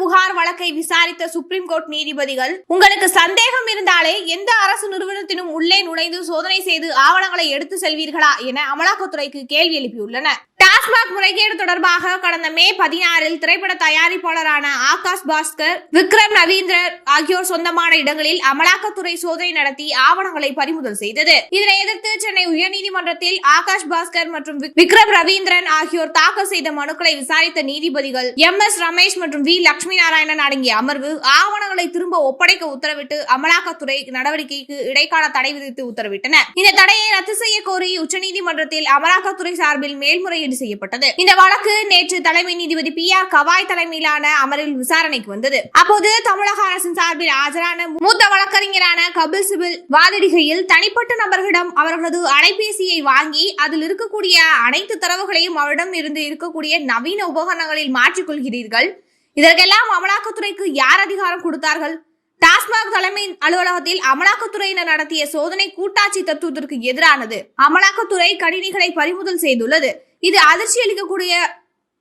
புகார் வழக்கை விசாரித்த சுப்ரீம் கோர்ட் நீதிபதிகள் உங்களுக்கு சந்தேகம் இருந்தாலே எந்த அரசு நிறுவனத்தினும் உள்ளே நுழைந்து சோதனை செய்து ஆவணங்களை எடுத்து செல்வீர்களா என அமலாக்கத்துறைக்கு கேள்வி எழுப்பியுள்ளனர். டாஸ்மாக் முறைகேடு தொடர்பாக கடந்த மே பதினாறில் திரைப்பட தயாரிப்பாளரான ஆகாஷ் பாஸ்கர் விக்ரம் ரவீந்திரர் ஆகியோர் சொந்தமான இடங்களில் அமலாக்கத்துறை சோதனை நடத்தி ஆவணங்களை பறிமுதல் செய்தது. இதனை எதிர்த்து சென்னை உயர்நீதிமன்றத்தில் ஆகாஷ் பாஸ்கர் மற்றும் விக்ரம் ரவீந்திரன் ஆகியோர் தாக்கல் செய்த மனுக்களை விசாரித்த நீதிபதிகள் எம் எஸ் ரமேஷ் மற்றும் வி லட்சுமி நாராயணன் அடங்கிய அமர்வு ஆவணங்களை திரும்ப ஒப்படைக்க உத்தரவிட்டு அமலாக்கத்துறை நடவடிக்கைக்கு இடைக்கால தடை விதித்து உத்தரவிட்டனர் இந்த தடையை ரத்து செய்ய கோரி உச்சநீதிமன்றத்தில் அமலாக்கத்துறை சார்பில் மேல்முறையீடு செய்யப்பட்டது. இந்த வழக்கு நேற்று தலைமை நீதிபதி பி ஆர் கவாய் தலைமையிலான அமரில் விசாரணைக்கு வந்தது. அப்போது தமிழக அரசின் சார்பில் ஆஜரான மூத்த வழக்கறிஞரான கபில் சிபில் வாதிடுகையில் தனிப்பட்ட நபர்களிடம் அவர்களது அலைபேசியை வாங்கி அதில் இருக்கக்கூடிய அனைத்து தரவுகளையும் அவரிடம் இருந்து இருக்கக்கூடிய நவீன உபகரணங்களில் மாற்றிக்கொள்கிறீர்கள் இதற்கெல்லாம் அமலாக்கத்துறைக்கு யார் அதிகாரம் கொடுத்தார்கள்? டாஸ்மாக் தலைமை அலுவலகத்தில் அமலாக்கத்துறையினர் நடத்திய சோதனை கூட்டாட்சி தத்துவத்திற்கு எதிரானது. அமலாக்கத்துறை கணினிகளை பறிமுதல் செய்துள்ளது. இது அதிர்ச்சி அளிக்கக்கூடிய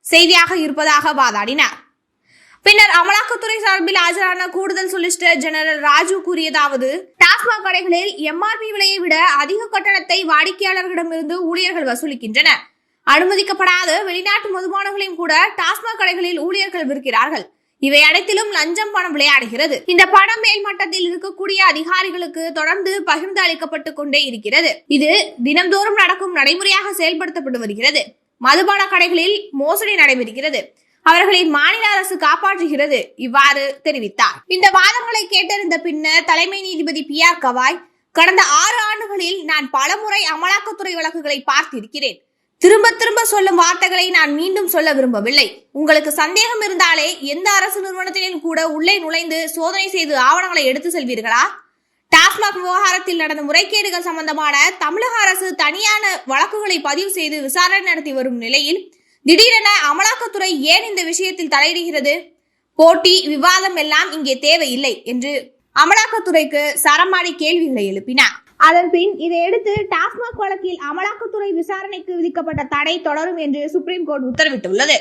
செய்தியாக இருப்பதாக வாதாடினார். பின்னர் அமலாக்கத்துறை சார்பில் ஆஜரான கூடுதல் சொலிசிட்டர் ஜெனரல் ராஜு கூறியதாவது டாஸ்மாக் கடைகளில் எம்ஆர்பி விலையை விட அதிக கட்டணத்தை வாடிக்கையாளர்களிடமிருந்து ஊழியர்கள் வசூலிக்கின்றனர். அனுமதிக்கப்படாத வெளிநாட்டு மதுபானங்களையும் கூட டாஸ்மாக் கடைகளில் ஊழியர்கள் விற்கிறார்கள். இவை அனைத்திலும் லஞ்சம் பணம் விளையாடுகிறது. இந்த பணம் மேல்மட்டத்தில் இருக்கக்கூடிய அதிகாரிகளுக்கு தொடர்ந்து பகிர்ந்து அளிக்கப்பட்டு கொண்டே இருக்கிறது. இது தினம்தோறும் நடக்கும் நடைமுறையாக செயல்படுத்தப்பட்டு வருகிறது. மதுபான கடைகளில் மோசடி நடைபெறுகிறது. அவர்களை மாநில அரசு காப்பாற்றுகிறது இவ்வாறு தெரிவித்தார். இந்த வாதங்களை கேட்டறிந்த பின்னர் தலைமை நீதிபதி பி ஆர் கவாய் கடந்த ஆறு ஆண்டுகளில் நான் பலமுறை அமலாக்கத்துறை வழக்குகளை பார்த்திருக்கிறேன். திரும்ப திரும்ப சொல்லும் வார்த்தைகளை நான் மீண்டும் சொல்ல விரும்பவில்லை. உங்களுக்கு சந்தேகம் இருந்தாலே எந்த அரசு நிறுவனத்திலும் கூட உள்ளே நுழைந்து சோதனை செய்து ஆவணங்களை எடுத்து செல்வீர்களா? டாஸ்மாக் விவகாரத்தில் நடந்த முறைகேடுகள் சம்பந்தமான தமிழக அரசு தனியான வழக்குகளை பதிவு செய்து விசாரணை நடத்தி வரும் நிலையில் திடீரென அமலாக்கத்துறை ஏன் இந்த விஷயத்தில் தலையிடுகிறது? போட்டி விவாதம் எல்லாம் இங்கே தேவையில்லை என்று அமலாக்கத்துறைக்கு சரமாரி கேள்விகளை எழுப்பினார். அதன் பின் இதையடுத்து டாஸ்மாக் வழக்கில் அமலாக்கத்துறை விசாரணைக்கு விதிக்கப்பட்ட தடை தொடரும் என்று சுப்ரீம் கோர்ட் உத்தரவிட்டுள்ளது.